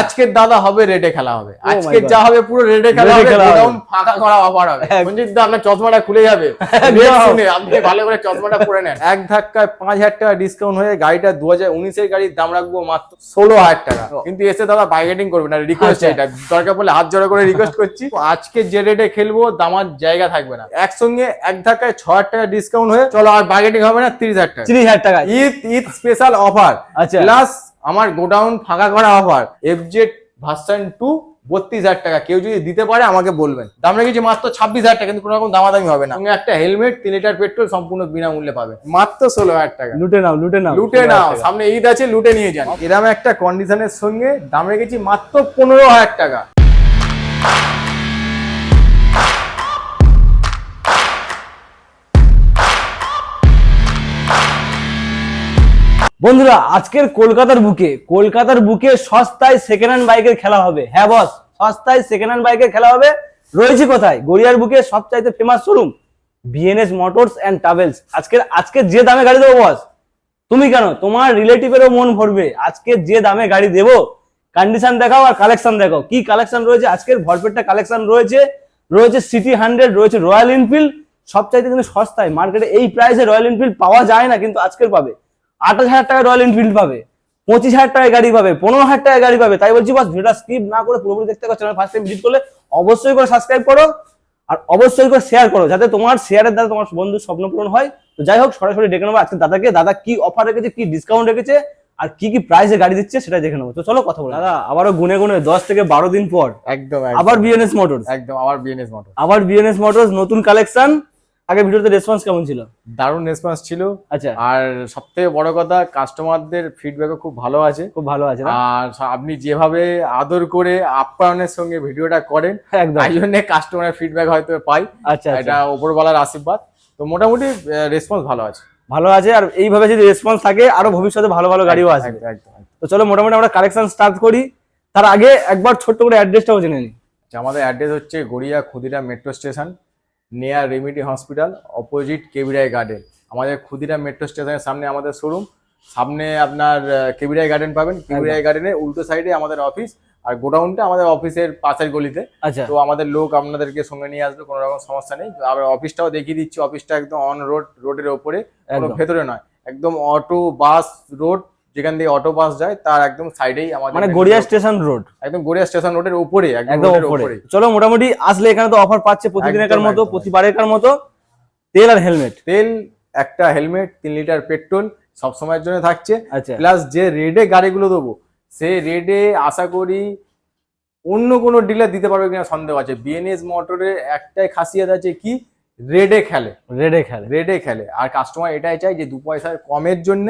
আজকের দাদা হবে রেডে খেলা হবে। Oh আজকে যা হবে পুরো রেডে খেলা হবে। গোডাউন ফাঁকা করা অফার হবে। একদম। মঞ্জিত দা আপনার চশমাটা খুলে যাবে। একদম। শুনে আপনি ভালো করে চশমাটা পরে নেন। এক ধাক্কায় পাঁচ হাজার টাকা ডিসকাউন্ট হয়ে গাড়িটা দু হাজার উনিশের গাড়ির দাম রাখব মাত্র ষোলো হাজার টাকা। কিন্তু এসে দাদা বাইগেটিং করবে না রিকোয়েস্ট আচ্ছা। এটা। দরকার পড়লে হাত জোড়া করে রিকোয়েস্ট করছি। আজকে যে রেটে খেলব দামার জায়গা থাকবে না। একসঙ্গে এক ধাক্কায় ছ হাজার টাকা ডিসকাউন্ট হয়ে চলো আর বাইগেটিং হবে না তিরিশ হাজার টাকা। তিরিশ হাজার টাকা। ঈদ ঈদ স্পেশাল অফার আচ্ছা। প্লাস আমার গোডাউন ফাঁকা করা অফার এফজেড ভার্সন টু বত্রিশ হাজার টাকা। কেউ যদি দিতে পারে আমাকে বলবেন। দাম রেখেছি মাত্র ছাব্বিশ হাজার টাকা কিন্তু কোনো রকম দামাদামি হবে না। একটা হেলমেট তিন লিটার পেট্রোল সম্পূর্ণ বিনামূল্যে পাবে। মাত্র ষোলো হাজার টাকা। লুটে নাও লুটে নাও। লুটে নাও। সামনে ঈদ আছে লুটে নিয়ে যান। এরকম একটা কন্ডিশনের সঙ্গে দাম রেখেছি মাত্র পনেরো হাজার টাকা। বন্ধুরা, আজকের কলকাতার বুকে কলকাতার বুকে সস্তায় সেকেন্ড হ্যান্ড বাইকের খেলা হবে। হ্যাঁ বস সস্তায় সেকেন্ড হ্যান্ড বাইকের খেলা হবে। রয়েছে কোথায়? গড়িয়ার বুকে সবচাইতে famous showroom BNS motors and travels আজকের, আজকে যে দামে গাড়ি দেবো বস তুমি কেন? তোমার রিলেটিভেরও মন ভরবে। আজকে যে দামে গাড়ি দেবো কন্ডিশন দেখাও আর কালেকশন দেখাও। কি কালেকশন রয়েছে? আজকের ভরপেটটা কালেকশন রয়েছে। রয়েছে সিটি হান্ড্রেড রয়েছে রয়্যাল এনফিল্ড সবচাইতে কিন্তু সস্তায়। মার্কেটে এই প্রাইসে রয়্যাল এনফিল্ড পাওয়া যায় না, কিন্তু আজকের পাবে। আঠাশ হাজার টাকায় রয়্যাল এনফিল্ড পাবে পঁচিশ হাজার টাকায় গাড়ি পাবে পনেরো হাজার টাকায় গাড়ি পাবে। তাই বলছি বাস ভিডিওটা স্কিপ না করে পুরোপুরি দেখতে পাচ্ছ চ্যানেল ফার্স্ট টাইম ভিজিট করলে অবশ্যই করে সাবস্ক্রাইব করো আর অবশ্যই করে শেয়ার করো যাতে তোমার শেয়ারের দ্বারা তোমার বন্ধুর স্বপ্ন পূরণ হয়। তো যাই হোক সরাসরি ডেকে নেব আজকে দাদাকে দাদা কি অফার রেখেছে কি ডিসকাউন্ট রেখেছে আর কি কি প্রাইসে গাড়ি দিচ্ছে সেটা দেখে নেব। তো চলো কথা বলো। দাদা আবারও গুনে গুনে দশ থেকে বারো দিন পর একদম আবার বিএনএস মোটরস একদম আবার বিএনএস মোটর আবার বিএনএস মোটরস নতুন কালেকশন আগে ভিডিওতে রেসপন্স কেমন ছিল? দারুণ রেসপন্স ছিল। আচ্ছা। আর সব থেকে বড় কথা কাস্টমারদের ফিডব্যাকও খুব ভালো আছে। খুব ভালো আছে আর আপনি যেভাবে আদর করে আপ্যায়নের সঙ্গে ভিডিওটা করেন তাই জন্য কাস্টমারের ফিডব্যাক হয়তো পাই। আচ্ছা এটা আচ্ছা ওপরওয়ালার আশীর্বাদ। তো মোটামুটি রেসপন্স ভালো আছে। ভালো আছে আর এইভাবে যদি রেসপন্স থাকে আরও ভবিষ্যতে ভালো ভালো গাড়িও আসবে। একদম। তো চলো মোটামুটি আমরা কালেকশন স্টার্ট করি। তার আগে একবার ছোট্ট করে অ্যাড্রেসটাও জেনে নিই। আচ্ছা, আমাদের অ্যাড্রেস হচ্ছে Garia Khudiram metro station near Remedy hospital opposite কেবিরাই garden আমাদের ক্ষুদিরাম মেট্রো স্টেশনের সামনে আমাদের শোরুম সামনে আপনার কেবিরাই গার্ডেন পাবেন। কেবিরাই গার্ডেনের উল্টো সাইডে আমাদের অফিস আর গোডাউনটা আমাদের অফিসের পাশের গলিতে। আচ্ছা। তো আমাদের লোক আপনাদেরকে সঙ্গে নিয়ে আসবে কোনো রকম সমস্যা নেই। আবার অফিসটাও দেখিয়ে দিচ্ছি অফিসটা একদম অন রোড রোডের ওপরে। কোনো ভেতরে নয় একদম অটো বাস রোড যেখান দিয়ে অটো বাস যায় তার একদম সাইডেই আমাদের মানে গড়িয়া স্টেশন রোড একদম গড়িয়া স্টেশন রোডের উপরে একদম উপরে। চলো মোটামুটি আসলে এখানে তো অফার পাচ্ছে প্রতিদিনের মতো প্রতিবারের মতো। তেল আর হেলমেট তেল একটা হেলমেট তিন লিটার পেট্রোল সব সময়ের জন্য থাকছে। আচ্ছা। প্লাস যে রেডে গাড়িগুলো দেবো সে রেডে আশা করি অন্য কোনো ডিলার দিতে পারবে কিনা সন্দেহ আছে। বিএনএস মোটরের একটাই খাসিয়াত আছে কি? রেডে খেলে। রেডে খেলে। রেডে খেলে। আর কাস্টমার এটাই চাই যে দু পয়সার কমের জন্য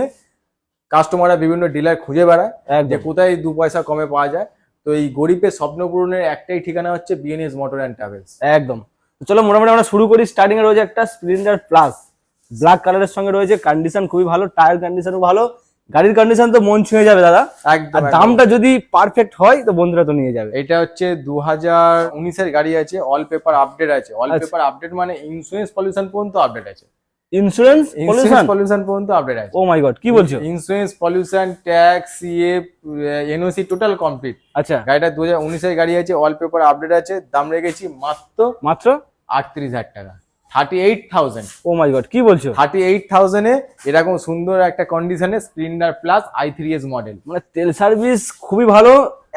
কাস্টমাররা বিভিন্ন ডিলার খুঁজে বেড়ায় যে কোথায় দু পয়সা কমে পাওয়া যায়। তো এই গরিবের স্বপ্ন পূরণের একটাই ঠিকানা হচ্ছে বিএনএস মোটর অ্যান্ড ট্রাভেলস একদম। তো চলো মোটামুটি আমরা শুরু করি। স্টার্টিং এ রয়েছে একটা স্প্লেন্ডার প্লাস ব্ল্যাক কালারের সঙ্গে রয়েছে। কন্ডিশন খুবই ভালো। টায়ার কন্ডিশনও ভালো। গাড়ির কন্ডিশন তো মন ছুঁয়ে যাবে দাদা। একদম আর দামটা যদি পারফেক্ট হয় তো বন্ধুরা তো নিয়ে যাবে। এটা হচ্ছে দু হাজার উনিশের গাড়ি আছে। অল পেপার আপডেট আছে। অল। পেপার আপডেট মানে ইন্স্যুরেন্স পলিউশন পর্যন্ত আপডেট আছে। ইন্স্যুরেন্স পলিউশন পলিউশন পর্যন্ত আপডেট আছে। ও মাই গড কি বলছো? Insurance pollution tax CA NOC total complete আচ্ছা। গাড়িটা দু হাজার উনিশের গাড়ি আছে অল পেপার আপডেট আছে দাম রেখেছি মাত্র মাত্র? আটত্রিশ হাজার টাকা। Thirty eight thousand oh my god কি বলছো? থার্টি এইট থাউজেন্ডে এরকম সুন্দর একটা কন্ডিশনে Splendor plus I three S model মানে তেল সার্ভিস খুবই ভালো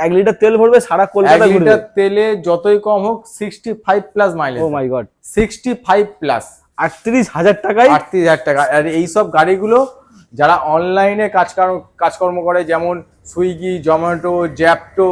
এক লিটার তেল ভরবে সারা কলকাতা ঘুরবে। এক লিটার তেলে যতই কম হোক sixty five plus mileage oh my god sixty five plus আটত্রিশ হাজার টাকায় আটত্রিশ হাজার টাকা। আর এইসব গাড়িগুলো যারা অনলাইনে কাজকর্ম কাজকর্ম করে যেমন Swiggy Zomato Zepto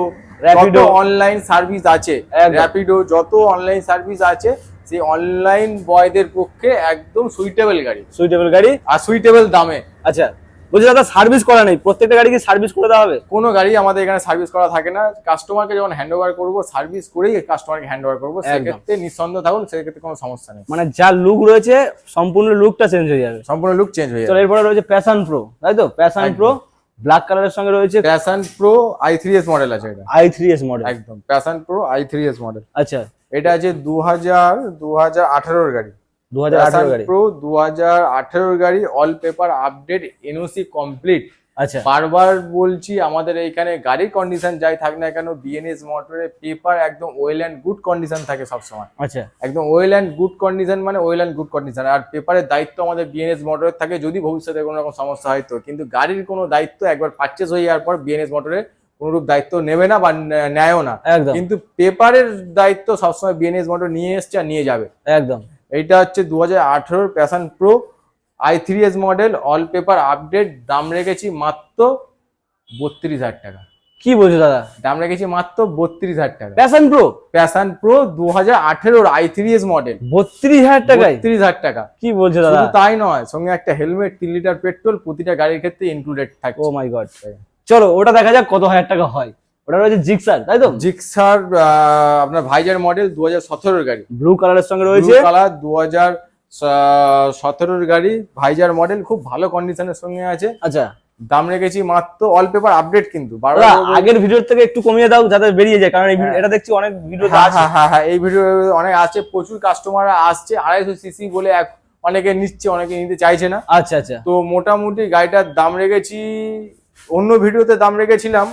Rapido online service আছে র্যাপিডো যত অনলাইন সার্ভিস আছে সেই অনলাইন বয়দের পক্ষে একদম সুইটেবল গাড়ি। সুইটেবল গাড়ি? আর সুইটেবল দামে। আচ্ছা। বলছি দাদা সার্ভিস করা নেই। প্রত্যেকটা গাড়ি কি সার্ভিস করে দেওয়া হবে? কোনো গাড়ি আমাদের এখানে সার্ভিস করা থাকে না। কাস্টমারকে যখন হ্যান্ড ওভার করব সার্ভিস করেই কাস্টমারকে হ্যান্ড ওভার করব সেক্ষেত্রে নিঃসন্দেহ থাকুন সেক্ষেত্রে কোনো সমস্যা নেই। মানে যা লুক রয়েছে সম্পূর্ণ লুকটা চেঞ্জ হয়ে যাবে। সম্পূর্ণ লুক চেঞ্জ হয়ে যাবে। এরপরে রয়েছে প্যাশন প্রো তাই তো? প্যাশন প্রো ব্ল্যাক কালারের সঙ্গে রয়েছে Passion Pro I three S model আছে এটা। আই থ্রি এস মডেল একদম। Passion Pro I three S model আচ্ছা। এটা আছে দু হাজার দু হাজার আঠারোর গাড়ি। দু হাজার আঠারো গাড়ি। প্রো দু হাজার গাড়ি all paper update NOC complete আচ্ছা। বারবার বলছি আমাদের এইখানে গাড়ির কন্ডিশন যাই থাক না কেন বিএনএস মোটরে পেপার একদম ওয়েল অ্যান্ড গুড কন্ডিশন থাকে সবসময়। আচ্ছা। একদম ওয়েল অ্যান্ড গুড কন্ডিশন মানে ওয়েল অ্যান্ড গুড কন্ডিশন আর পেপারের দায়িত্ব আমাদের বিএনএস মোটরের থাকে যদি ভবিষ্যতে কোনো রকম সমস্যা হয় তো। কিন্তু গাড়ির কোনো দায়িত্ব একবার পারচেস হয়ে যাওয়ার পর বিএনএস মোটরে কোনোরূপ দায়িত্ব নেবে না বা নেয়ও না। কিন্তু পেপারের দায়িত্ব সবসময় বিএনএস মোটর নিয়ে এসছে আর নিয়ে যাবে। একদম। এইটা হচ্ছে দু হাজার আঠেরোর Passion Pro I three S model all paper update দাম রেখেছি মাত্র বত্রিশ হাজার টাকা। কি বলছো দাদা? দাম রেখেছি মাত্র বত্রিশ হাজার টাকা। প্যাশন প্রো প্যাশন প্রো দু হাজার আঠেরোর আই থ্রি এস মডেল বত্রিশ হাজার টাকা বত্রিশ হাজার টাকা। কি বলছো দাদা? তাই নয় সঙ্গে একটা হেলমেট তিন লিটার পেট্রোল প্রতিটা গাড়ির ক্ষেত্রে ইনক্লুডেড থাকে ও মাই গড চলো ওটা দেখা যাক কত হাজার টাকা হয়। ওটা রয়েছে জিক্সার তাই তো? জিক্সার আপনার ভাইজার মডেল দু হাজার সতেরোর গাড়ি। ব্লু কালারের সঙ্গে রয়েছে? কালার দু হাজার সতেরোর গাড়ি ভাইজার মডেল খুব ভালো কন্ডিশনের সঙ্গে আছে। আচ্ছা। দাম রেখেছি মাত্র অল পেপার আপডেট কিন্তু। আগের ভিডিওর থেকে একটু কমিয়ে দাও যাতে বেরিয়ে যায় কারণ এই ভিডিও- হ্যাঁ। এটা দেখছি অনেক ভিডিও হ্যাঁ হ্যাঁ হ্যাঁ হ্যাঁ এই ভিডিও অনেক আছে প্রচুর কাস্টমার আসছে আড়াইশো সিসি বলে এক- অনেকে নিচ্ছে অনেকে নিতে চাইছে না। আচ্ছা আচ্ছা। তো মোটামুটি গাড়িটার দাম রেখেছি অন্য ভিডিওতে দাম রেখেছিলাম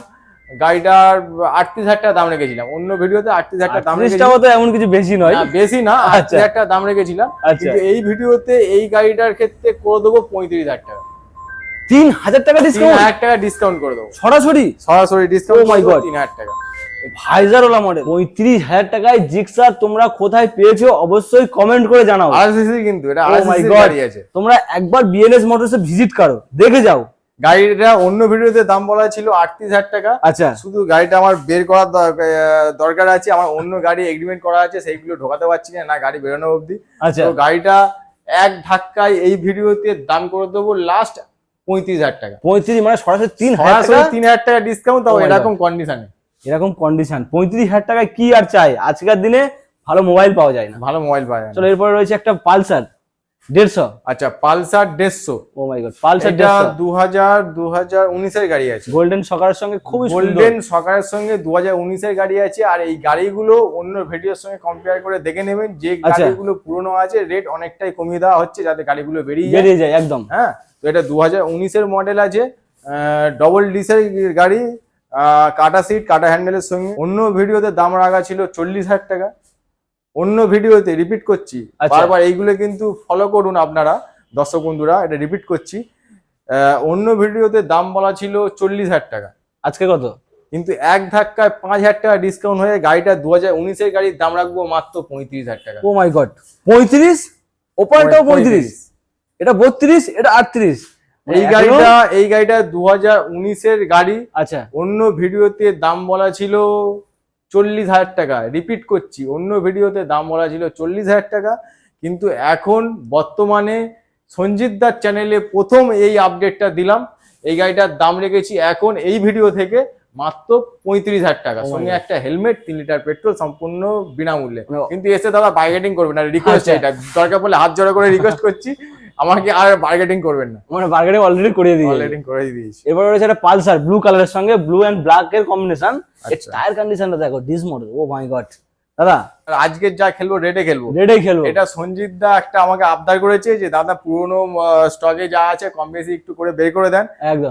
গাড়িটার আটত্রিশ হাজার টাকা দাম রেখেছিলাম। অন্য ভিডিওতে আটত্রিশ হাজার টাকা দাম রেখেছিলাম। এমন কিছু বেশি নয়। বেশি না আচ্ছা। আটত্রিশ হাজার টাকা দাম রেখেছিলাম। আচ্ছা। কিন্তু এই ভিডিওতে এই গাড়িটার ক্ষেত্রে করে দেবো পঁয়ত্রিশ হাজার টাকা। তিন হাজার টাকা ডিসকাউন্ট হাজার টাকা ডিসকাউন্ট করে দেবো। সরাসরি? সরাসরি Oh ডিসকাউন্ট my God. তিন হাজার টাকা। ভাইজার ওলা মডেল পঁয়ত্রিশ হাজার টাকায় জিক্সার তোমরা কোথায় পেয়েছ অবশ্যই কমেন্ট করে জানাও। আরসিসি কিন্তু এটা Oh আরসিসি গাড়ি আছে। তোমরা একবার বিএনএস মোটরসে ভিজিট করো। দেখে যাও। গাড়িটা অন্য ভিডিওতে দাম বলা ছিল আটত্রিশ হাজার টাকা। আচ্ছা। শুধু গাড়িটা আমার বের করার দর- দরকার আছে আমার অন্য গাড়ি এগ্রিমেন্ট করা আছে সেইগুলো ঢোকাতে পারছি না না গাড়ি বেরোনো অবধি। আচ্ছা। তো গাড়িটা এক ধাক্কায় এই ভিডিওতে দাম করে দেবো লাস্ট পঁয়ত্রিশ হাজার টাকা। পঁয়ত্রিশ মানে সরাসরি তিন সরাসরি তিন হাজার টাকা ডিসকাউন্ট তাও Oh এরকম কন্ডিশনে এরকম কন্ডিশন পঁয়ত্রিশ হাজার টাকায় কি আর চাই? আজকের দিনে ভালো মোবাইল পাওয়া যায় না। ভালো মোবাইল পাওয়া যায়। চলো এরপরে রয়েছে একটা পালসার। দেড়শো? আচ্ছা পালসার দেড়শো। ও মাই গড পালসার এটা দু হাজার দু হাজার উনিশের গাড়ি আছে। গোল্ডেন সকারের সঙ্গে খুবই গোল্ডেন সকারের সঙ্গে দু হাজার উনিশের গাড়ি আছে আর এই গাড়িগুলো অন্য ভিডিওর সঙ্গে কম্পেয়ার করে দেখে নেবেন যে আচ্ছা। গাড়িগুলো পুরনো আছে রেট অনেকটাই কমিয়ে দেওয়া হচ্ছে যাতে গাড়িগুলো বেরিয়ে বেরিয়ে যায় একদম। হ্যাঁ তো এটা দু হাজার উনিশের মডেল আছে ডবল ডিসের গাড়ি কাটা সিট কাটা হ্যান্ডেলের সঙ্গে। অন্য ভিডিওতে দাম রাখা ছিল চল্লিশ হাজার টাকা। অন্য ভিডিওতে রিপিট করছি। আচ্ছা। বারবার এইগুলো কিন্তু ফলো করুন আপনারা দর্শক বন্ধুরা এটা রিপিট করছি। অন্য ভিডিওতে দাম বলা ছিল চল্লিশ হাজার টাকা। আজকে কত? কিন্তু এক ধাক্কায় পাঁচ হাজার টাকা ডিসকাউন্ট হয়ে গাড়িটা দু হাজার উনিশের গাড়ির দাম রাখব মাত্র পঁয়ত্রিশ হাজার টাকা। ও মাই গড পঁয়ত্রিশ? ওপারটাও পঁয়ত্রিশ। এটা বত্রিশ এটা আটত্রিশ। এই গাড়িটা এই গাড়িটা দু হাজার উনিশের গাড়ি। আচ্ছা। অন্য ভিডিওতে দাম বলা ছিল চল্লিশ হাজার টাকা। রিপিট করছি অন্য ভিডিওতে দাম বলা ছিল চল্লিশ হাজার টাকা কিন্তু এখন বর্তমানে সঞ্জিত দার চ্যানেলে প্রথম এই আপডেটটা দিলাম। এই গাড়িটার দাম রেখেছি এখন এই ভিডিও থেকে মাত্র পঁয়ত্রিশ হাজার টাকা। Oh সঙ্গে একটা হেলমেট তিন লিটার পেট্রোল সম্পূর্ণ বিনামূল্যে। কিন্তু এসে দাদা বার্গেটিং করবেন না রিকোয়েস্ট আচ্ছা। এটা। দরকার পড়লে হাত জোড়া করে রিকোয়েস্ট করছি। আমাকে আর বার্গেটিং করবেন না। মানে বার্গেটিং অলরেডি করে দিয়েছে। বার্গেটিং করে দিয়েছি। এবার রয়েছে একটা পালসার ব্লু কালারের সঙ্গে ব্লু এন্ড ব্ল্যাক এর কম্বিনেশন। টায়ার কন্ডিশনটা দেখো disc model oh my god দাদা। আর আজকে যা খেলব রেটে খেলব। রেডে খেলব। এটা সঞ্জিত দা একটা আমাকে আবদার করেছে যে দাদা পুরোনো স্টকে যা আছে কম বেশি একটু করে বের করে দেন।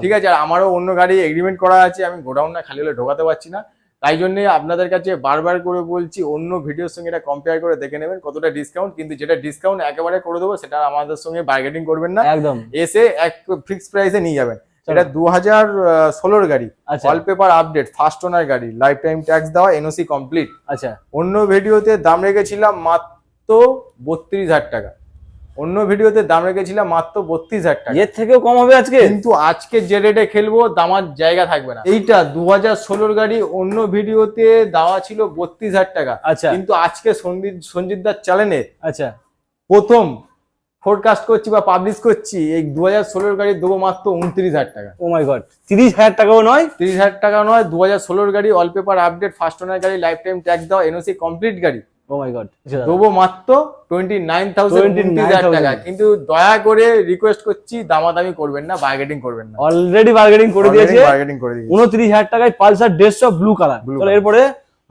ঠিক আছে আর আমারও অন্য গাড়ি এগ্রিমেন্ট করা আছে আমি গোডাউন না খালি হলে ঢোকাতে পারছি না। তাই জন্য আপনাদের কাছে বারবার করে বলছি অন্য ভিডিওর সঙ্গে এটা কম্পেয়ার করে দেখে নেবেন কতটা ডিসকাউন্ট কিন্তু যেটা ডিসকাউন্ট একেবারে করে দেবো সেটা আমাদের সঙ্গে বার্গেটিং করবেন না। একদম। এসে এক ফিক্স প্রাইসে নিয়ে যাবেন। এটা দু হাজার ষোলোর গাড়ি। All paper update first owner গাড়ি লাইফ টাইম ট্যাক্স দেওয়া এনওসি কমপ্লিট আচ্ছা। অন্য ভিডিওতে দাম রেখেছিলাম মাত্র বত্রিশ হাজার টাকা। অন্য ভিডিওতে দাম রেখেছিলাম মাত্র বত্রিশ হাজার টাকা। এর থেকেও কম হবে আজকে? কিন্তু আজকে যে রেটে খেলব দামার জায়গা থাকবে না। এইটা? দু হাজার ষোলোর গাড়ি অন্য ভিডিওতে দেওয়া ছিল বত্রিশ হাজার টাকা। আচ্ছা। কিন্তু আজকে সঞ্জিত সঞ্জিত সঞ্জিতদার চ্যানেলে আচ্ছা। প্রথম ফোরকাস্ট করছি বা পাবলিশ করছি এই দু হাজার ষোলোর গাড়ি দেবো মাত্র উনত্রিশ হাজার টাকা। ও মাই গড তিরিশ হাজার টাকাও নয়? তিরিশ হাজার টাকা নয় দু হাজার ষোলোর গাড়ি all paper update first owner গাড়ি লাইফ টাইম ট্যাক্স দেওয়া এনওসি কমপ্লিট গাড়ি। ও মাই গড দেবো মাত্র টোয়েন্টি নাইন থাউজেন্ড টাকা। কিন্তু দয়া করে রিকোয়েস্ট করছি দামাদামি করবেন না বার্গেটিং করবেন না। অলরেডি বার্গেটিং করে দিয়েছে। বার্গেটিং করে দিয়েছে। উনত্রিশ হাজার টাকায় পালসার দেড়শো ব্লু কালার. এরপরে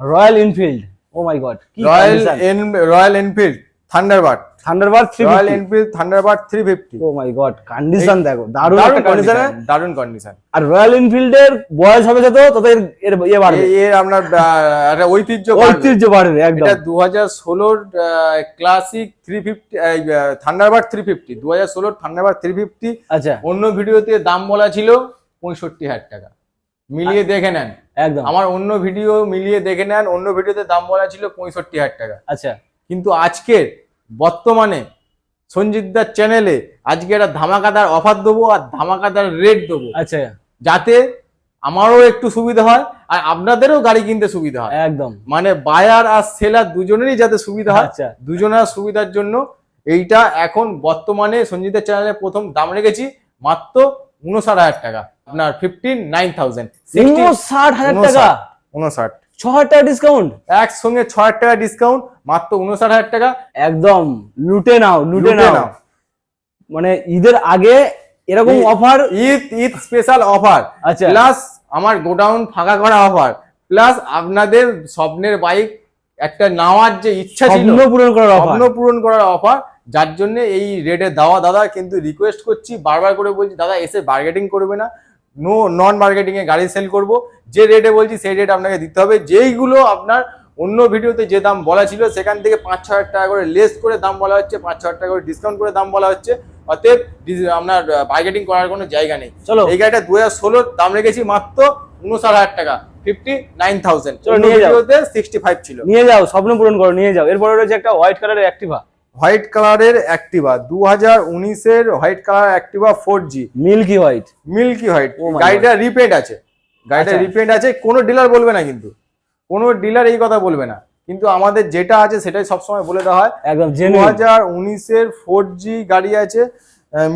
Royal Enfield oh my god Royal N Royal Enfield Thunderbird Thunderbird three Royal Enfield Thunderbird three fifty oh my god condition দেখো দারুণ দারুণ কন্ডিশন দারুণ কন্ডিশন আর রয়্যাল এনফিল্ডের বয়স হবে যত তত এর এর ইয়ে বাড়বে। এর আপনার একটা ঐতিহ্য ঐতিহ্য বাড়বে একদম। এটা দু হাজার ষোলোর Classic three fifty Thunderbird three fifty দু হাজার ষোলোর থান্ডারবার্ড থ্রি ফিফটি আচ্ছা। অন্য ভিডিওতে দাম বলা ছিল পঁয়ষট্টি হাজার টাকা। মিলিয়ে দেখে নেন। একদম। আমার অন্য ভিডিও মিলিয়ে দেখে নেন অন্য ভিডিওতে দাম বলা ছিল পঁয়ষট্টি হাজার টাকা। আচ্ছা। কিন্তু আজকের বর্তমানে সঞ্জিতদার চ্যানেলে আজকে একটা ধামাকাদার অফার দেবো আর ধামাকাদার রেট দেবো। আচ্ছা। যাতে আমারও একটু সুবিধা হয় আর আপনাদেরও গাড়ি কিনতে সুবিধা হয়। একদম। মানে বায়ার আর সেলার দুজনেরই যাতে সুবিধা হয় আচ্ছা। দুজনের সুবিধার জন্য এইটা এখন বর্তমানে সঞ্জিতের চ্যানেলে প্রথম দাম রেখেছি মাত্র উনষাট হাজার টাকা আপনার ফিফটিন নাইন থাউজেন্ড ষাট হাজার টাকা? উনষাট ছ হাজার টাকা ডিসকাউন্ট একসঙ্গে ছ হাজার টাকা ডিসকাউন্ট মাত্র উনষাট হাজার টাকা। একদম লুটে নাও লুটে নাও। মানে ঈদের আগে এরকম offer Eid Eid special offer আচ্ছা। প্লাস আমার গোডাউন ফাঁকা করা অফার প্লাস আপনাদের স্বপ্নের বাইক একটা নেওয়ার যে ইচ্ছা ছিল পূরণ করার অফার স্বপ্ন পূরণ করার অফার যার জন্য এই রেটে দেওয়া দাদা কিন্তু রিকোয়েস্ট করছি বারবার করে বলছি দাদা এসে বার্গেটিং করবে না। নো নন মার্কেটিং এ গাড়ি সেল করব। যে রেটে বলছি সেই রেট আপনাকে দিতে হবে। যেইগুলো আপনার অন্য ভিডিওতে যে দাম বলা ছিল সেখান থেকে পাঁচ ছ হাজার টাকা করে লেস করে দাম বলা হচ্ছে পাঁচ ছ হাজার টাকা করে ডিসকাউন্ট করে দাম বলা হচ্ছে। অতএব আপনার মার্কেটিং করার কোনো জায়গা নেই। চলো। এই গাড়িটা দু হাজার ষোলোর দাম রেখেছি মাত্র উনষাট হাজার টাকা ফিফটি নাইন থাউজেন্ড চলো, নিয়ে যাও। সিক্সটি ফাইভ ছিল। নিয়ে যাও স্বপ্ন পূরণ করো নিয়ে যাও। এরপরে রয়েছে একটা হোয়াইট কালারের অ্যাক্টিভা হোয়াইট কালারের অ্যাক্টিভা দু হাজার উনিশের white colour Activa four G milky white. Milky white. Oh গাড়িটা রিপেন্ট আছে। গাড়িটা আচ্ছা। রিপেন্ট আছে কোনো ডিলার বলবে না কিন্তু। কোনো ডিলার এই কথা বলবে না। কিন্তু আমাদের যেটা আছে সেটাই সবসময় বলে দেওয়া হয়। একদম দু হাজার উনিশের ফোর জি গাড়ি আছে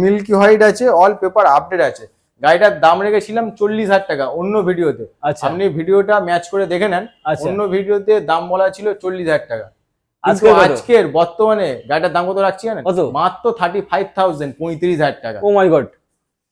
মিল্কি হোয়াইট আছে অল পেপার আপডেট আছে। গাড়িটার দাম রেখেছিলাম চল্লিশ হাজার টাকা অন্য ভিডিওতে। আচ্ছা। আপনি ভিডিওটা ম্যাচ করে দেখে নেন। আচ্ছা। অন্য ভিডিওতে দাম বলা ছিল চল্লিশ হাজার টাকা। আজকে আজকের বর্তমানে গাড়িটার দাম কত রাখছি জানেন? কত? মাত্র থার্টি ফাইভ থাউজেন্ড পঁয়ত্রিশ হাজার টাকা। ও মাই গড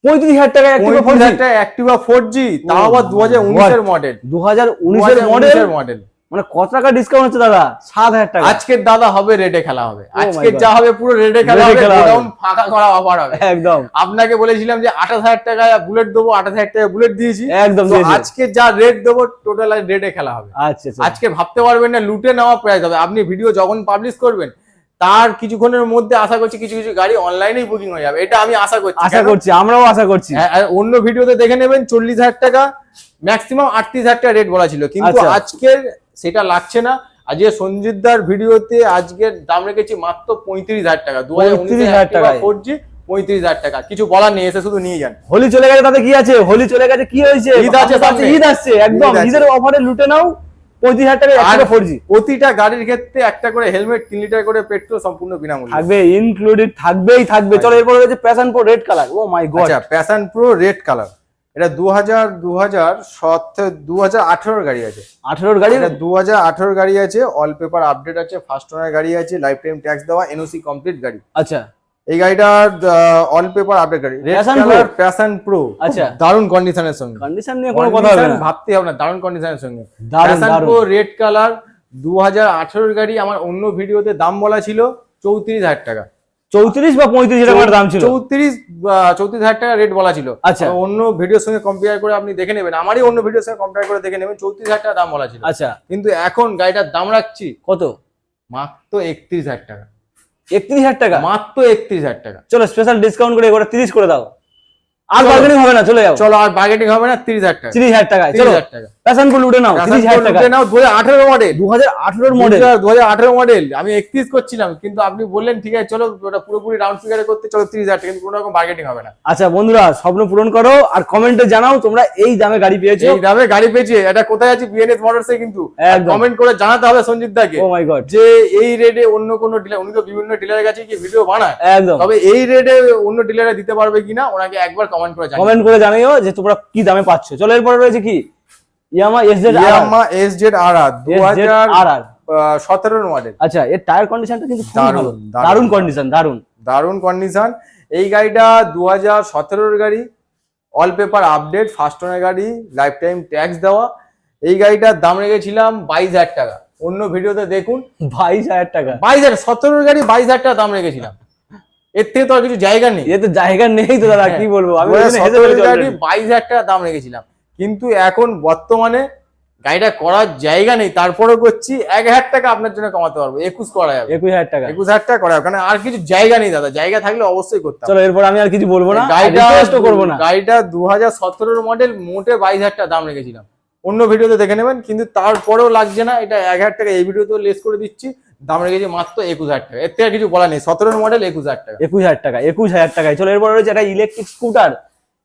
পঁয়ত্রিশ হাজার টাকা অ্যাক্টিভা পঁয়ত্রিশ হাজার টাকা অ্যাক্টিভা ফোর জি তাও আবার দু হাজার উনিশের মডেল দু হাজার উনিশের মডেল মডেল মানে কত টাকা ডিসকাউন্ট হচ্ছে দাদা? সাত হাজার টাকা। আজকের দাদা হবে রেটে খেলা হবে। Oh my আজকের যা হবে পুরো রেটে খেলা হবে। গোডাউন ফাঁকা করা অফার হবে। একদম। আপনাকে বলেছিলাম যে আঠাশ হাজার টাকা বুলেট দেবো আঠাশ হাজার টাকা বুলেট দিয়েছি। একদম আজকে যা রেট দেবো টোটাল রেটে খেলা হবে। আচ্ছা আচ্ছা। আজকে ভাবতে পারবেন না লুটে নেওয়া প্রাইস হবে। আপনি ভিডিও যখন পাবলিশ করবেন তার কিছুক্ষণের মধ্যে আশা করছি কিছু কিছু গাড়ি অনলাইনেই বুকিং হয়ে যাবে। এটা আমি আশা করছি। আশা করছি আমরাও আশা করছি। হ্যাঁ, অন্য ভিডিওতে দেখে নেবেন চল্লিশ হাজার টাকা ম্যাক্সিমাম আটত্রিশ হাজার টাকা রেট বলা ছিল। কিন্তু আচ্ছা। আজকের সেটা লাগছে না। আজকে সঞ্জিতদার ভিডিওতে আজকে দাম রেখেছি মাত্র পঁয়ত্রিশ হাজার টাকা। দু হাজার 35,000 টাকায়। ফোর জি পঁয়ত্রিশ হাজার টাকা। কিছু বলার নেই এসে শুধু নিয়ে যান। হোলি চলে গেছে তাতে কি আছে? হোলি চলে গেছে কি হয়েছে? ঈদ আছে। ঈদ আসছে একদম। ঈদ ঈদের অফারে লুটে নাও পঁয়ত্রিশ হাজার টাকা আর একটা ফোর জি প্রতিটা গাড়ির ক্ষেত্রে একটা করে হেলমেট তিন লিটার করে পেট্রোল সম্পূর্ণ বিনামূল্যে। থাকবে ইনক্লুডেড থাকবেই থাকবে। চলো এরপরে রয়েছে Passion Pro red colour oh my god Passion Pro red colour এটা দু হাজার দু হাজার সতেরো দু হাজার আঠেরোর গাড়ি আছে। আঠেরোর গাড়ি? এটা দু হাজার আঠেরোর গাড়ি আছে অল পেপার আপডেট আছে ফার্স্ট ওনার গাড়ি আছে লাইফ টাইম ট্যাক্স দেওয়া এনওসি কমপ্লিট গাড়ি। আচ্ছা। এই গাড়িটা অল পেপার আপডেট গাড়ি। রেড কালার প্যাশন প্রো আচ্ছা। দারুণ কন্ডিশনের সঙ্গে। কন্ডিশন নিয়ে কোনো কথা হবে না। ভাবতে হবে না দারুণ কন্ডিশনের সঙ্গে। প্যাশন প্রো রেড কালার দু হাজার আঠেরোর গাড়ি আমার অন্য ভিডিওতে দাম বলা ছিল চৌত্রিশ হাজার টাকা। চৌত্রিশ বা পঁয়ত্রিশ হাজার দাম ছিল? চৌত্রিশ চৌত্রিশ হাজার টাকা রেট বলা ছিল। আচ্ছা। অন্য ভিডিওর সঙ্গে কম্পেয়ার করে আপনি দেখে নেবেন। আমারই অন্য ভিডিওর সঙ্গে কম্পেয়ার করে দেখে নেবেন চৌত্রিশ হাজার টাকা দাম বলা ছিল। আচ্ছা। কিন্তু এখন গাড়িটার দাম রাখছি কত? মাত্র একত্রিশ হাজার টাকা। একত্রিশ হাজার টাকা? মাত্র একত্রিশ হাজার টাকা। চলো স্পেশাল ডিসকাউন্ট করে এবার তিরিশ করে দাও। আর বার্গেনিং হবে না চলে যাও। চলো আর বার্গেটিং হবে না তিরিশ হাজার টাকা। তিরিশ হাজার টাকায় তিরিশ চলো। প্যাশন প্রো লুটে নাও তিরিশ হাজার টাকা। নাও দু হাজার আঠেরো মডেল দু হাজার আঠেরোর মডেল দু হাজার আঠেরো মডেল আমি একত্রিশ করছিলাম কিন্তু আপনি বললেন ঠিক আছে চলো ওটা পুরোপুরি রাউন্ড ফিগারে করতে চলো তিরিশ হাজার টাকা। কিন্তু কোনো রকম বার্গেটিং হবে না। আচ্ছা বন্ধুরা স্বপ্ন পূরণ করো আর কমেন্টে জানাও তোমরা এই দামে গাড়ি পেয়েছ। এই দামে গাড়ি পেয়েছে এটা কোথায় আছে? বিএনএস মোটরসে কিন্তু। কমেন্ট করে জানাতে হবে সঞ্জিত দাকে। ও মাই গড যে এই রেটে অন্য কোনো ডিলার উনি তো বিভিন্ন ডিলারের কাছে কি ভিডিও বানায়। একদম। তবে এই রেটে অন্য ডিলারে দিতে পারবে কিনা ওনাকে একবার কমেন্ট করে কমেন্ট করে জানিও যে তোমরা কি দামে পাচ্ছ। চলো এরপরে রয়েছে কি? Yamaha S Z Yamaha S Z R R দু হাজার আর আর সতেরোর মডেল আচ্ছা এর টায়ার কন্ডিশনটা কিন্তু দারুণ, ভালো। দারুণ। কন্ডিশন দারুণ। দারুণ কন্ডিশন এই গাড়িটা দু হাজার সতেরোর গাড়ি। All paper update first owner গাড়ি লাইফ টাইম ট্যাক্স দেওয়া। এই গাড়িটার দাম রেখেছিলাম বাইশ হাজার টাকা। অন্য ভিডিওতে দেখুন। বাইশ হাজার টাকা। বাইশ হাজার সতেরোর গাড়ি বাইশ হাজার টাকা দাম রেখেছিলাম। এর থেকে তো আর কিছু জায়গা নেই। এ তো জায়গা নেই তো দাদা কি বলব? আমি ওই জন্য হেসে 2017 ফেলেছি গাড়ি বাইশ হাজার টাকা দাম রেখেছিলাম। কিন্তু এখন বর্তমানে গাড়িটা করার জায়গা নেই তারপরে করছি এক হাজার টাকা আপনার জন্য কমাতে পারব একুশ করা যাবে একুশ হাজার টাকা। একুশ হাজার টাকা করা যাবে কারণ আর কিছু জায়গা নেই দাদা জায়গা থাকলে অবশ্যই করতে চলো এরপর আমি আর কিছু বলব না গাড়িটা করব না। গাড়িটা দু হাজার সতেরোর মডেল মোটে বাইশ হাজার টাকা দাম রেখেছিলাম। অন্য ভিডিওতে দেখে নেবেন কিন্তু তারপরেও লাগছে না এটা এক হাজার টাকা এই ভিডিওতেও লেস করে দিচ্ছি। দাম রেখেছি মাত্র একুশ হাজার টাকা। এর থেকে কিছু বলা নেই। সতেরোর মডেল একুশ হাজার টাকা। একুশ হাজার টাকা একুশ হাজার টাকায়। চলো এরপর রয়েছে একটা ইলেকট্রিক স্কুটার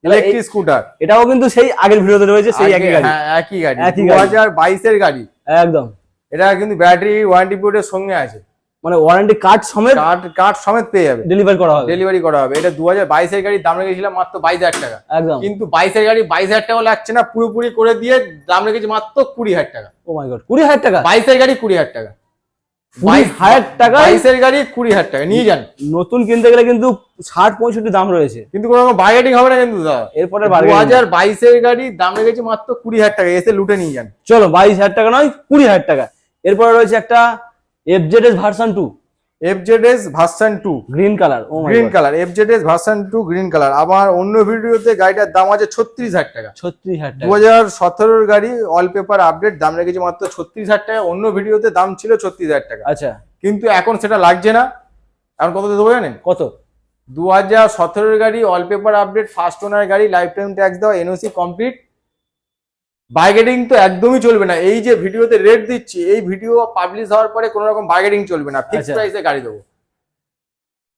ইলেকট্রিক স্কুটার এটাও কিন্তু সেই আগের ভিডিওতে রয়েছে সেই একই গাড়ি। হ্যাঁ একই গাড়ি। একই দু গাড়ি। হাজার বাইশের গাড়ি। একদম। এটা কিন্তু ব্যাটারি ওয়ারেন্টি পিরিয়ডের সঙ্গে আছে। মানে ওয়ারেন্টি কার্ড সমেত কার্ড কার্ড সমেত পেয়ে যাবে। ডেলিভার করা হবে। ডেলিভারি করা হবে। এটা দু হাজার বাইশের গাড়ির দাম রেখেছিলাম মাত্র বাইশ হাজার টাকা। একদম। কিন্তু বাইশের গাড়ি বাইশ হাজার টাকা লাগছে না পুরোপুরি করে দিয়ে দাম রেখেছি মাত্র কুড়ি হাজার টাকা। ও মাই গড কুড়ি হাজার টাকা? বাইশের গাড়ি কুড়ি হাজার টাকা। কুড়ি হাজার টাকা বাইশের গাড়ি কুড়ি হাজার টাকা নিয়ে যান। নতুন কিনতে গেলে কিন্তু ষাট পঁয়ষট্টি দাম রয়েছে। কিন্তু কোনো রকম বার্গেটিং হবে না কিন্তু এরপরে দু হাজার বাইশের গাড়ি দাম রেখেছি মাত্র কুড়ি হাজার টাকা এসে লুটে নিয়ে যান। চলো বাইশ হাজার টাকা নয় কুড়ি হাজার টাকা। এরপরে রয়েছে একটা FZS version two FZS version two green colour ও green colour FZS version two green colour আবার অন্য ভিডিওতে গাড়িটার দাম আছে ছত্রিশ হাজার টাকা। ছত্রিশ হাজার দু হাজার সতেরোর গাড়ি অল পেপার আপডেট দাম রেখেছি মাত্র ছত্রিশ হাজার টাকা। অন্য ভিডিওতে দাম ছিল ছত্রিশ হাজার টাকা। আচ্ছা। কিন্তু এখন সেটা লাগছে না। এখন কত দেবো জানেন? কত? দু হাজার সতেরোর গাড়ি all paper update first owner গাড়ি লাইফ টাইম ট্যাক্স দেওয়া এনওসি কমপ্লিট বার্গেটিং তো একদমই চলবে না। এই যে ভিডিওতে রেট দিচ্ছি এই ভিডিও পাবলিশ হওয়ার পরে কোনো রকম বার্গেটিং চলবে না। ফিক্স আচ্ছা। প্রাইসে গাড়ি দেবো।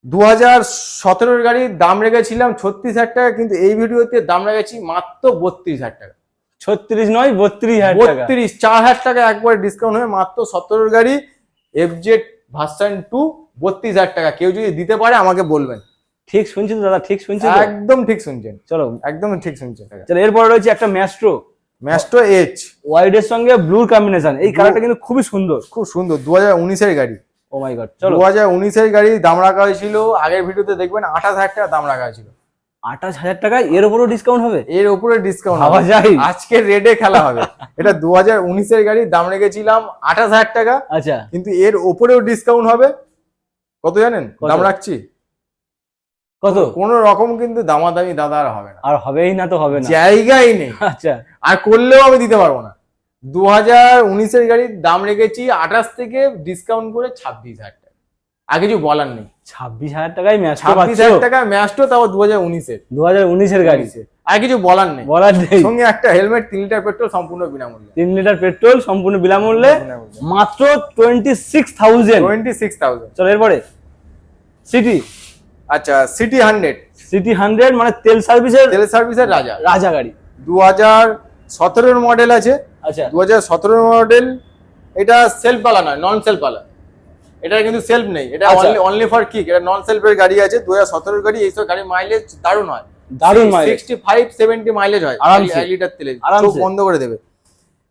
দু হাজার সতেরোর গাড়ির দাম রেখেছিলাম ছত্রিশ হাজার টাকা কিন্তু এই ভিডিওতে দাম রেখেছি মাত্র বত্রিশ হাজার টাকা। ছত্রিশ নয় বত্রিশ হাজার বত্রিশ চার হাজার টাকা একবারে ডিসকাউন্ট হয়ে মাত্র সতেরোর গাড়ি এফজেড ভার্সান টু বত্রিশ হাজার টাকা। কেউ যদি দিতে পারে আমাকে বলবেন। ঠিক শুনছেন দাদা ঠিক শুনছি তো? একদম ঠিক শুনছেন। চলো। একদম ঠিক শুনছেন। চলো এরপরে রয়েছে একটা ম্যাস্ট্রো ম্যাস্টো এইচ হোয়াইটের সঙ্গে ব্লুর কম্বিনেশন এই কালারটা কিন্তু খুবই সুন্দর। খুব সুন্দর দু হাজার উনিশের গাড়ি। ও মাই গড চলো। দু হাজার উনিশের গাড়ি দাম রাখা হয়েছিল আগের ভিডিওতে দেখবেন আঠাশ হাজার টাকা দাম রাখা হয়েছিল। আঠাশ হাজার টাকায় এর উপরও ডিসকাউন্ট হবে? এর উপরে ডিসকাউন্ট ভাবা যায়? আজকের রেটে খেলা হবে। এটা দু হাজার উনিশের গাড়ি দাম রেখেছিলাম আঠাশ হাজার টাকা। আচ্ছা। কিন্তু এর উপরেও ডিসকাউন্ট হবে। কত জানেন? দাম রাখছি। কত? কোন রকম কিন্তু দামাদামি দাদা আর হবে না। আর হবেই না তো হবে না। জায়গাই নেই। আচ্ছা। আর করলেও আমি দিতে পারব না। দু হাজার উনিশের গাড়ির দাম রেখেছি আঠাশ থেকে ডিসকাউন্ট করে ছাব্বিশ হাজার টাকা। আর কিছু বলার নেই। ছাব্বিশ হাজার টাকায় ম্যাচ ছাব্বিশ হাজার টাকা ম্যাচটো তাও দু হাজার উনিশের। দু হাজার উনিশের গাড়ি। আর কিছু বলার নেই। বলার নেই। সঙ্গে একটা হেলমেট তিন লিটার পেট্রোল সম্পূর্ণ বিনামূল্যে। তিন লিটার পেট্রোল সম্পূর্ণ বিনামূল্যে। বিনামূল্যে। মাত্র twenty six thousand twenty six thousand চলো এরপরে। সিটি আচ্ছা সিটি হান্ড্রেড সিটি হান্ড্রেড মানে তেল সার্ভিসের তেল সার্ভিসের রাজা। রাজা গাড়ি। দু হাজার সতেরোর মডেল আছে। আচ্ছা। দু হাজার সতেরো মডেল এটা সেলফ পালা নয় নন সেলফ পালা এটা কিন্তু সেলফ নেই। এটা। অনলি ফর কিক এটা নন সেলফের গাড়ি আছে। দু হাজার সতেরোর গাড়ি এইসব গাড়ি মাইলেজ দারুণ হয়। দারুণ। সিক্সটি ফাইভ সেভেন্টি মাইলেজ হয়। আরামসে। লিটার তেলে। আরামসে। বন্ধ করে দেবে।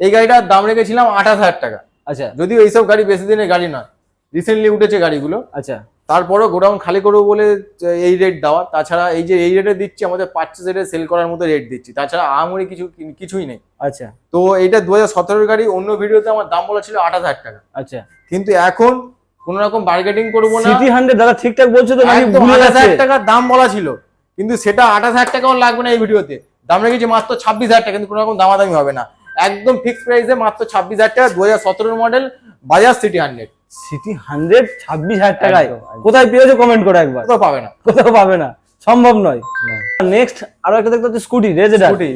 এই গাড়িটার দাম রেখেছিলাম আঠাশ হাজার টাকা। আচ্ছা। যদিও এইসব গাড়ি বেশি দিনের গাড়ি নয়। রিসেন্টলি উঠেছে গাড়িগুলো। আচ্ছা। তারপরও গোডাউন খালি করব বলে এই রেট দেওয়া তাছাড়া এই যে এই রেটে দিচ্ছি আমাদের পার্চেস রেটে সেল করার মতো রেট দিচ্ছি। তাছাড়া আমরি কিছু কিছুই নেই। আচ্ছা। তো এইটা দু হাজার সতেরোর গাড়ি অন্য ভিডিওতে আমার দাম বলা ছিল আঠাশ হাজার টাকা। আচ্ছা। কিন্তু এখন কোন রকম বার্গেটিং করব না। সিটি হান্ড্রেড দাদা ঠিকঠাক বলছো তো আঠাশ হাজার টাকার দাম বলা ছিল। কিন্তু সেটা আঠাশ হাজার টাকাও লাগবে না এই ভিডিওতে দাম রেখেছি মাত্র ছাব্বিশ হাজার টাকা কিন্তু কোনো রকম দামাদামি হবে না। একদম ফিক্সড প্রাইসে মাত্র ছাব্বিশ হাজার টাকা দু হাজার সতেরোর model Bajaj CT hundred CT hundred ছাব্বিশ হাজার টাকায়। কোথায় পেয়েছ কমেন্ট করো একবার। কোথাও পাবে না। কোথাও পাবে না। সম্ভব নয়। নেক্সট আরও একটা দেখতে হচ্ছে scooty Ray ZR scooty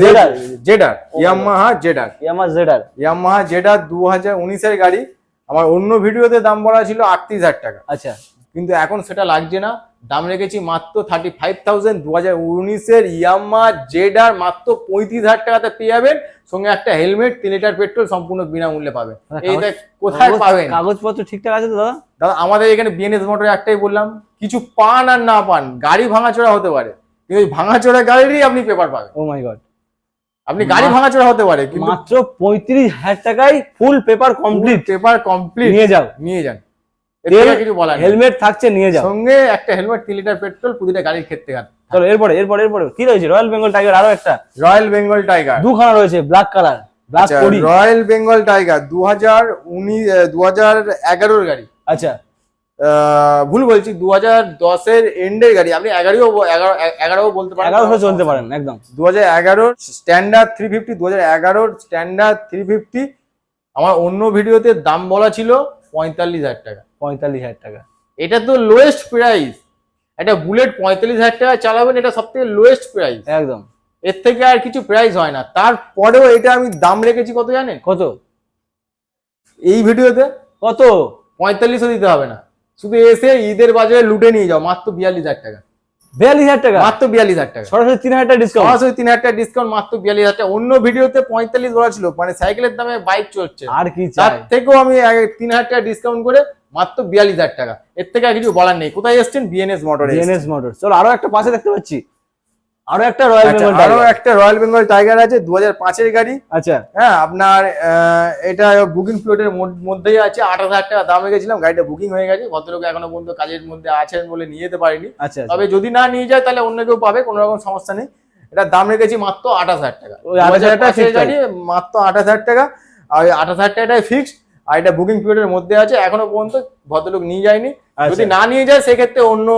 ZR. ZR Yamaha ZR Yamaha ZR Yamaha ZR দু হাজার উনিশের গাড়ি। আমার অন্য ভিডিওতে দাম বলা ছিল আটত্রিশ হাজার টাকা। আচ্ছা। কিন্তু এখন সেটা লাগছে না। দাম রেখেছি মাত্র থার্টি ফাইভ থাউজেন্ড দু হাজার উনিশের ইয়ামা জেডার মাত্র পঁয়ত্রিশ হাজার টাকাতে পেয়ে যাবেন। সঙ্গে একটা হেলমেট তিন লিটার পেট্রোল সম্পূর্ণ বিনামূল্যে পাবেন। দাদা, এই কাগজ- দেখ কোথায় পাবেন? কাগজপত্র ঠিকঠাক আছে তো দাদা? দাদা আমাদের এখানে বিএনএস মোটরে একটাই বললাম কিছু পান আর না পান গাড়ি ভাঙাচোরা হতে পারে। কিন্তু ভাঙাচোরা গাড়িরই আপনি পেপার পাবেন। ও মাই গড আপনি গাড়ি ভাঙাচোরা হতে পারে মাত্র পঁয়ত্রিশ হাজার টাকায় full paper complete paper complete নিয়ে যাও। নিয়ে যান। হেলমেট থাকছে নিয়ে যাও। সঙ্গে একটা হেলমেট তিন লিটার পেট্রোল প্রতিটা গাড়ির ক্ষেত্রে চলো এরপরে এরপরে এরপরে। কি রয়েছে? রয়্যাল বেঙ্গল টাইগার আরও একটা। রয়্যাল বেঙ্গল টাইগার দুখানা রয়েছে black colour Royal Bengal tiger দু হাজার উনিশ দু হাজার এগারোর গাড়ি। আচ্ছা। ভুল বলছি দু হাজার দশের এন্ডের গাড়ি। আপনি এগারো এগারোও বলতে পারেন। এগারোশো চলতে পারেন একদম। দু হাজার এগারোর স্ট্যান্ডার্ড থ্রি ফিফটি দু হাজার এগারোর স্ট্যান্ডার্ড থ্রি ফিফটি আমার অন্য ভিডিওতে দাম বলা ছিল পঁয়তাল্লিশ হাজার টাকা। পঁয়তাল্লিশ হাজার টাকা। এটা তো লোয়েস্ট প্রাইস একটা বুলেট পঁয়তাল্লিশ হাজার টাকা চালাবেন এটা সব থেকে লোয়েস্ট প্রাইস একদম। এর থেকে আর কিছু প্রাইস হয় না। তারপরেও এটা আমি দাম রেখেছি কত জানেন? কত? এই ভিডিওতে কত? পঁয়তাল্লিশও দিতে হবে না। শুধু এসে ঈদের বাজারে লুটে নিয়ে যাও মাত্র বিয়াল্লিশ হাজার টাকা। বিয়াল্লিশ হাজার টাকা? মাত্র বিয়াল্লিশ হাজার টাকা। সরাসরি তিন হাজার টাকা ডিসকাউন্ট সরাসরি তিন হাজার টাকা ডিসকাউন্ট মাত্র বিয়াল্লিশ হাজার টাকা। অন্য ভিডিওতে পঁয়তাল্লিশ বলা ছিল মানে সাইকেলের দামে বাইক চলছে। আর কি তার থেকেও আমি তিন হাজার টাকা ডিসকাউন্ট করে মাত্র বিয়াল্লিশ হাজার টাকা। এর থেকে আর কিছু বলার নেই। কোথায় এসছেন? বিএনএস মোটরে ডিএনএস মোটর চলো আরও একটা পাশে দেখতে পাচ্ছি। আরও একটা রয়্যাল বেঙ্গল আচ্ছা, আরও একটা রয়্যাল বেঙ্গল টাইগার আছে দু হাজার পাঁচের গাড়ি। আচ্ছা। হ্যাঁ আপনার এটা বুকিং ফ্লোটের মধ্যেই আছে। আঠাশ হাজার টাকা দামে গেছিলাম গাড়িটা বুকিং হয়ে গেছে। ভদ্রলোক এখনও পর্যন্ত কাজের মধ্যে আছেন বলে নিয়ে যেতে পারিনি। আচ্ছা তবে যদি না নিয়ে যায় তাহলে অন্য কেউ পাবে কোনো রকম সমস্যা নেই। এটা দাম রেখেছি মাত্র আঠাশ হাজার টাকা। ওই 28,000 টাকা 2005 fixed গাড়ি মাত্র আঠাশ হাজার টাকা। আর ওই আঠাশ হাজার টাকাটাই ফিক্সড আর এটা বুকিং পিরিয়ডের মধ্যে আছে এখনও পর্যন্ত ভদ্রলোক নিয়ে যায়নি। আচ্ছা। যদি না নিয়ে যায় সেক্ষেত্রে অন্য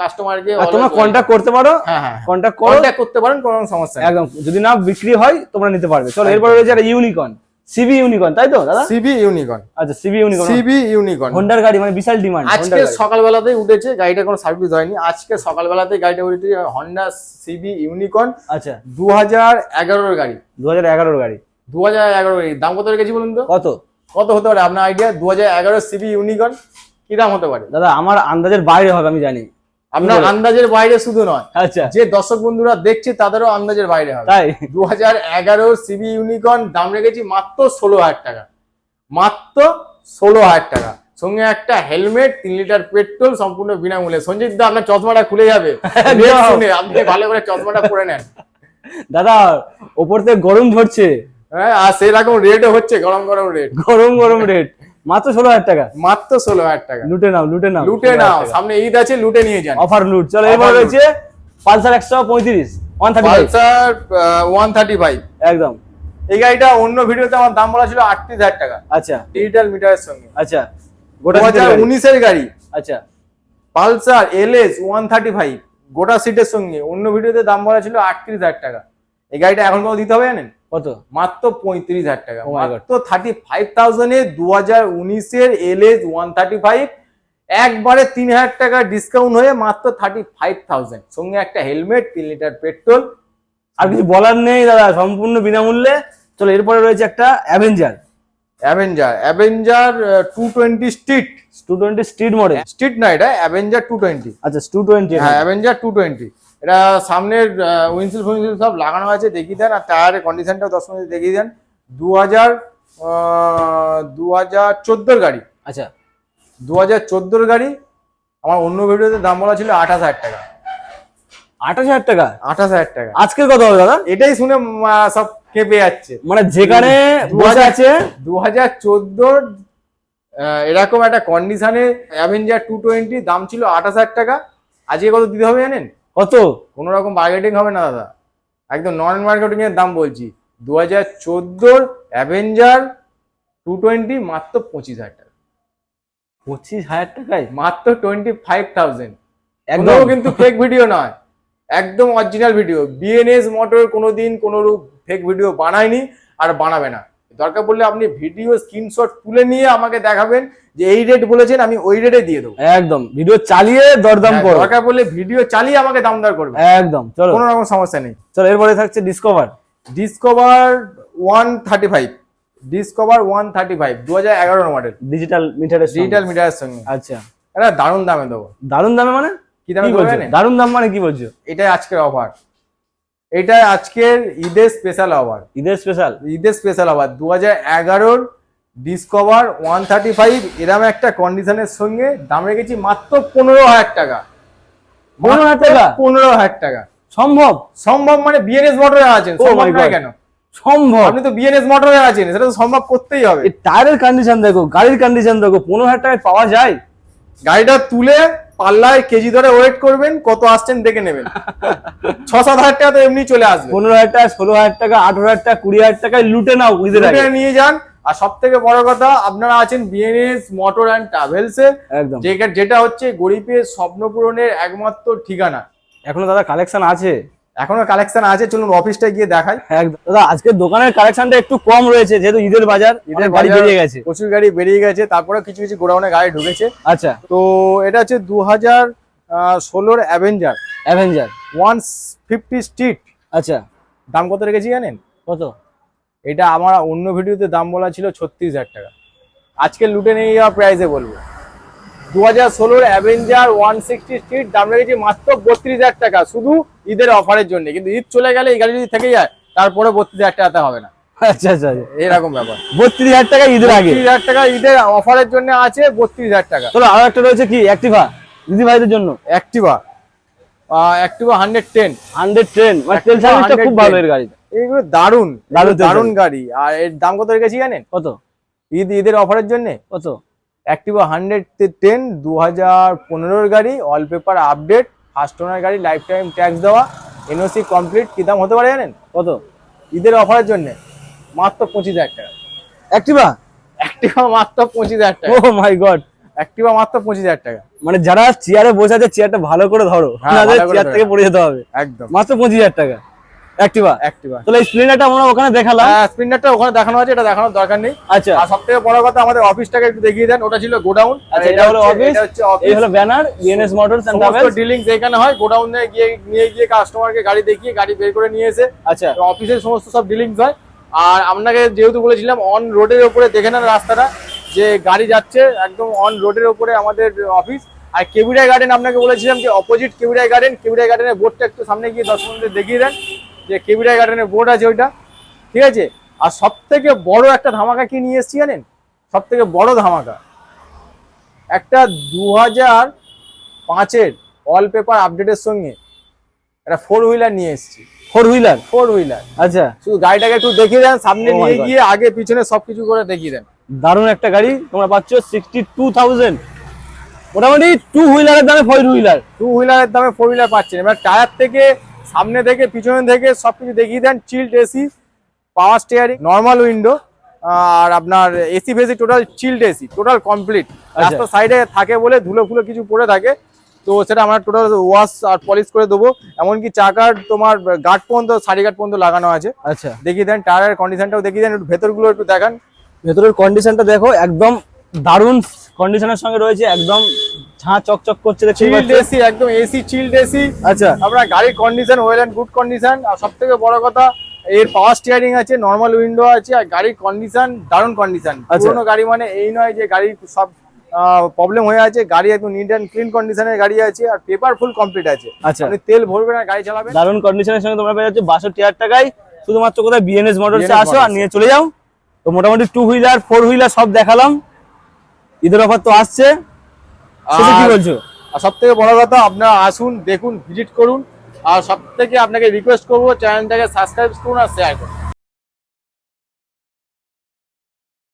কাস্টমারকে তোমরা কন্ট্যাক্ট করতে পারো। হ্যাঁ হ্যাঁ কন্ট্যাক্ট করো। কন্ট্যাক্ট করতে পারেন কোনো সমস্যা একদম। যদি না বিক্রি হয় তোমরা নিতে পারবে। চলো এরপরে রয়েছে একটা ইউনিকর্ন সিবি ইউনিকর্ন তাই তো দাদা? সিবি ইউনিকর্ন আচ্ছা সিবি ইউনিকর্ন সিবি ইউনিকর্ন হোন্ডার গাড়ি মানে বিশাল ডিমান্ড আজকে সকালবেলাতেই উঠেছে গাড়িটা কোনো সার্ভিস হয়নি। আজকে সকালবেলাতেই গাড়িটা উঠেছে হন্ডা সিবি ইউনিকর্ন আচ্ছা। দু হাজার এগারোর গাড়ি। দু হাজার এগারোর গাড়ি। দু হাজার এগারো দাম কত রেখেছি বলুন তো? কত? কত হতে পারে আপনার আইডিয়া দু হাজার এগারো সিবি ইউনিকর্ন কি দাম হতে পারে? দাদা আমার আন্দাজের বাইরে হবে আমি জানি। আপনার আন্দাজের বাইরে শুধু নয় আচ্ছা। যে দর্শক বন্ধুরা দেখছে তাদেরও আন্দাজের বাইরে হবে। তাই? দু হাজার এগারো সিবি ইউনিকর্ন দাম রেখেছি মাত্র ষোলো হাজার টাকা। মাত্র ষোলো হাজার টাকা। সঙ্গে একটা হেলমেট তিন লিটার পেট্রোল সম্পূর্ণ বিনামূল্যে। সঞ্জিত দা আপনার চশমাটা খুলে যাবে। আপনি ভালো করে চশমাটা পরে নেন। দাদা ওপর থেকে গরম ঝরছে হ্যাঁ আর সেরকম রেটও হচ্ছে গরম গরম রেট গরম গরম রেট মাত্র ষোলো হাজার টাকা। মাত্র ষোলো হাজার টাকা। লুটে নাও লুটে নাও লুটে নাও। সামনে ঈদ আছে লুটে নিয়ে যান। অফার লুট চলো এবার রয়েছে পালসার একশো পঁয়ত্রিশ one thirty Pulsar one thirty five একদম। এই গাড়িটা অন্য ভিডিওতে আমার দাম বলা ছিল আটত্রিশ হাজার টাকা। আচ্ছা। ডিজিটাল মিটারের সঙ্গে। আচ্ছা। গোটা হাজার। উনিশের গাড়ি। আচ্ছা। Pulsar LS one thirty five গোটা সিটের সঙ্গে। অন্য ভিডিওতে দাম বলা ছিল আটত্রিশ হাজার টাকা। এই গাড়িটা এখন কত দিতে হবে জানেন? কত? মাত্র পঁয়ত্রিশ হাজার টাকা। Oh. মাত্র থার্টি ফাইভ থাউজেন্ডে দু হাজার উনিশের L S one thirty five একবারে তিন হাজার টাকা ডিসকাউন্ট হয়ে মাত্র থার্টি ফাইভ থাউজেন্ড সঙ্গে একটা হেলমেট তিন লিটার পেট্রোল আর কিছু বলার নেই দাদা সম্পূর্ণ বিনামূল্যে। চলো এরপরে রয়েছে একটা Avenger Avenger Avenger two twenty street two twenty street model street না এটা অ্যাভেঞ্জার টু টোয়েন্টি আচ্ছা টু টোয়েন্টি হ্যাঁ অ্যাভেঞ্জার টু টোয়েন্টি এটা সামনের উইন্সিল ফুইন্সিল সব লাগানো আছে দেখিয়ে দেন আর টায়ারের কন্ডিশনটাও দশ মিনিট দেখিয়ে দেন। দু হাজার দু হাজার চোদ্দোর গাড়ি। আচ্ছা। দু হাজার চোদ্দোর গাড়ি আমার অন্য ভিডিওতে দাম বলা ছিল আঠাশ হাজার টাকা। আঠাশ হাজার টাকা? আঠাশ হাজার টাকা। আজকের কত হবে দাদা। এটাই শুনে সব কেঁপে যাচ্ছে। মানে যেখানে দু বসে হাজার- আছে দু হাজার চোদ্দোর এরকম একটা কন্ডিশনে অ্যাভেঞ্জার টু টোয়েন্টি দাম ছিল আঠাশ হাজার টাকা। আজকে কত দিতে হবে জানেন? কত? কোনো রকম মার্কেটিং হবে না দাদা। একদম নন মার্কেটিং এর দাম বলছি। দু হাজার চোদ্দোর অ্যাভেঞ্জার টু টোয়েন্টি মাত্র পঁচিশ হাজার টাকা। পঁচিশ হাজার টাকায়? মাত্র টোয়েন্টি ফাইভ থাউজেন্ড একদম। কিন্তু ফেক ভিডিও নয়। একদম অরিজিনাল ভিডিও বিএনএস মোটর কোনোদিন কোনো রূপ ফেক ভিডিও বানায়নি আর বানাবে না। দরকার পড়লে আপনি ভিডিও স্ক্রিনশট তুলে নিয়ে আমাকে দেখাবেন যে এই রেট বলেছেন আমি ওই রেটে দিয়ে দেবো। একদম। ভিডিও চালিয়ে দরদাম হ্যাঁ, করো। দরকার পড়লে ভিডিও চালিয়ে আমাকে দাম দর করবে। একদম চলো। কোনো রকম সমস্যা নেই। চলো এরপরে থাকছে Discover Discover one thirty five Discover one thirty five দু হাজার এগারোর মডেল ডিজিটাল মিটারের ডিজিটাল মিটারের সঙ্গে। আচ্ছা। এটা দারুণ দামে দেবো। দারুণ দামে মানে? কি দামে দারুণ দাম মানে কি বলছো? এটাই আজকের অফার এটাই আজকের ঈদের স্পেশাল অফার ঈদের স্পেশাল ঈদের স্পেশাল অফার দু হাজার এগারোর ডিসকভার ওয়ান থার্টি ফাইভ এরম একটা কন্ডিশনের সঙ্গে দাম রেখেছি মাত্র পনেরো হাজার টাকা। পনেরো হাজার টাকা? পনেরো হাজার টাকা। সম্ভব? সম্ভব মানে বিএনএস মোটরে আছেন Oh সম্ভব নয় কেন? সম্ভব। আপনি তো বিএনএস মোটরে আছেন সেটা তো সম্ভব করতেই হবে। টায়ারের কন্ডিশন দেখো গাড়ির কন্ডিশন দেখো পনেরো হাজার টাকায় পাওয়া যায়? গাড়িটা তুলে পাল্লায় কেজি ধরে ওয়েট করবেন কত আসছেন দেখে নেবেন। ছ সাত হাজার টাকা তো এমনি চলে আসবে। পনেরো হাজার টাকা ষোলো হাজার টাকা আঠারো হাজার টাকা কুড়ি হাজার টাকায় লুটে নাও এটা নিয়ে যান। আর সব থেকে বড় কথা আপনারা আছেন বিএনএস মোটর অ্যান্ড ট্রাভেলসে একদম। যেটা হচ্ছে গরিবের স্বপ্ন পূরণের একমাত্র ঠিকানা। এখনও দাদা কালেকশন আছে? এখনও কালেকশন আছে চলুন অফিসটায় গিয়ে দেখাই। দাদা আজকে দোকানের কালেকষনটা একটু কম রয়েছে যেহেতু ঈদের বাজার ঈদের গাড়ি বেরিয়ে গেছে। প্রচুর গাড়ি বেরিয়ে গেছে তারপরে কিছু কিছু গোডাউনে গাড়ি ঢুকেছে। আচ্ছা। তো এটা হচ্ছে দু হাজার ষোলোর Avenger Avenger one fifty street আচ্ছা। দাম কত রেখেছি জানেন? কত? এটা আমার অন্য ভিডিওতে দাম বলা ছিল ছত্রিশ হাজার টাকা। আজকে লুটে নিয়ে যাওয়া প্রাইসে বলব। দু হাজার ষোলোর অ্যাভেঞ্জার ওয়ান সিক্সটি স্ট্রিট দাম রেখেছি মাত্র বত্রিশ হাজার টাকা। শুধু ঈদের অফারের জন্য। কিন্তু ঈদ চলে গেলে এই গাড়ি যদি থেকে যায় তারপরে বত্রিশ হাজার টাকাতে হবে না। আচ্ছা আচ্ছা আচ্ছা। এরকম ব্যাপার। বত্রিশ হাজার টাকা ঈদের আগে? হাজার টাকা ঈদের অফারের জন্য আছে বত্রিশ হাজার টাকা। চলো আরও একটা রয়েছে কি? অ্যাক্টিভা দিদি ভাইদের জন্য? Activa Activa hundred ten hundred মানে তেল সার্ভিসটা খুব ভালো এর গাড়িটা। এইগুলো দারুণ। গাড়ি। আর এর দাম কত রেখেছি জানেন? কত? ঈদ ঈদের অফারের জন্য? কত? অ্যাক্টিভা হান্ড্রেড টেন দু হাজার পনেরোর গাড়ি all paper update first owner গাড়ি লাইফ টাইম ট্যাক্স দেওয়া এনওসি কমপ্লিট কি দাম হতে পারে জানেন? কত? ঈদের অফারের জন্য মাত্র পঁচিশ হাজার টাকা। অ্যাক্টিভা অ্যাক্টিভা মাত্র পঁচিশ হাজার টাকা। ও মাই গড অ্যাক্টিভা মাত্র পঁচিশ হাজার টাকা। মানে যারা চেয়ারে বসে আছে চেয়ারটা ভালো করে ধরো। হ্যাঁ, চেয়ার থেকে পড়ে যেতে হবে। একদম। মাত্র পঁচিশ হাজার টাকা। অ্যাক্টিভা অ্যাক্টিভা তাহলে স্প্লেন্ডারটা আমরা ওখানে দেখালাম। স্পিনারটা ওখানে দেখানো আছে এটা দেখানোর দরকার নেই। আচ্ছা। আর বড় কথা আমাদের অফিসটাকে একটু দেখিয়ে দেন ওটা ছিল গোডাউন। আচ্ছা, এটা হলো office, এই হলো ব্যানার বিএনএস মোটরস এন্ড সমস্ত ডিলিংস এখানে হয় গোডাউনে গিয়ে নিয়ে গিয়ে কাস্টমারকে গাড়ি দেখিয়ে গাড়ি বের করে নিয়ে এসে আচ্ছা। অফিসের সমস্ত সব ডিলিংস হয়। আর আপনাকে যেহেতু বলেছিলাম অন রোডের ওপরে দেখে নেন রাস্তাটা যে গাড়ি যাচ্ছে একদম অন রোডের ওপরে আমাদের অফিস আর কেবিরাই গার্ডেন আপনাকে বলেছিলাম যে অপোজিট কেবিরাই গার্ডেন কেবিরাই গার্ডেনের বোর্ডটা একটু সামনে গিয়ে দশ মিনিট দেখিয়ে দেন। যে কেবিরাই গার্ডেনের বোর্ড আছে ওইটা ঠিক আছে? আর সব থেকে বড় একটা ধামাকা কি নিয়ে এসছি জানেন? সব থেকে বড় ধামাকা। একটা দু হাজার পাঁচের অল পেপার আপডেটের সঙ্গে একটা ফোর হুইলার নিয়ে এসেছি। ফোর হুইলার ফোর হুইলার আচ্ছা। শুধু গাড়িটাকে একটু দেখিয়ে দেন সামনে Oh নিয়ে গিয়ে আগে পিছনে সবকিছু করে দেখিয়ে দেন। দারুণ একটা গাড়ি তোমরা পাচ্ছ সিক্সটি টু থাউজেন্ড মোটামুটি টু হুইলারের দামে ফোর হুইলার টু হুইলারের দামে ফোর হুইলার পাচ্ছেন। এবার টায়ার থেকে সামনে থেকে পিছনে থেকে সব কিছু দেখিয়ে দেন chilled AC power steering normal window আর আপনার AC ফেসি total chilled AC total complete রাস্তার সাইডে থাকে বলে ধুলো ফুলো কিছু পড়ে থাকে। তো সেটা আমরা টোটাল ওয়াশ আর পলিশ করে দেবো। এমনকি চাকার তোমার গার্ড পর্যন্ত সারি গার্ড পর্যন্ত লাগানো আছে। আচ্ছা। দেখিয়ে দেন টায়ারের কন্ডিশনটাও দেখিয়ে দেন একটু ভেতরগুলো একটু দেখান। ভেতরের কন্ডিশনটা দেখো একদম দারুণ কন্ডিশনের সঙ্গে রয়েছে একদম ঝাঁ চকচক করছে চিল্ড এসি একদম এসি চিল্ড এসি আচ্ছা। আপনার গাড়ির condition well and good condition আর সব থেকে বড় কথা এর পাওয়ার স্টিয়ারিং আছে নর্মাল উইন্ডো আছে আর গাড়ির কন্ডিশন দারুণ কন্ডিশন আচ্ছা। পুরোনো গাড়ি মানে এই নয় যে গাড়ির সব প্রবলেম হয়ে আছে গাড়ি একদম নিট অ্যান্ড ক্লিন কন্ডিশনের গাড়ি আছে আর পেপার ফুল কমপ্লিট আছে। আচ্ছা। আপনি তেল ভরবেন আর গাড়ি চালাবেন। দারুণ কন্ডিশনের সঙ্গে তোমরা পেয়ে যাচ্ছ বাষট্টি হাজার টাকায় শুধুমাত্র কোথায় বিএনএস মোটরসে আসো আর নিয়ে চলে যাও। তো মোটামুটি টু হুইলার ফোর হুইলার সব দেখালাম। ঈদের অফার তো আসছে। কি বলছো? আর সব থেকে বড় কথা আপনারা আসুন দেখুন ভিজিট করুন। আর সব থেকে আপনাকে রিকোয়েস্ট করব চ্যানেলটাকে সাবস্ক্রাইব করুন আর শেয়ার করুন।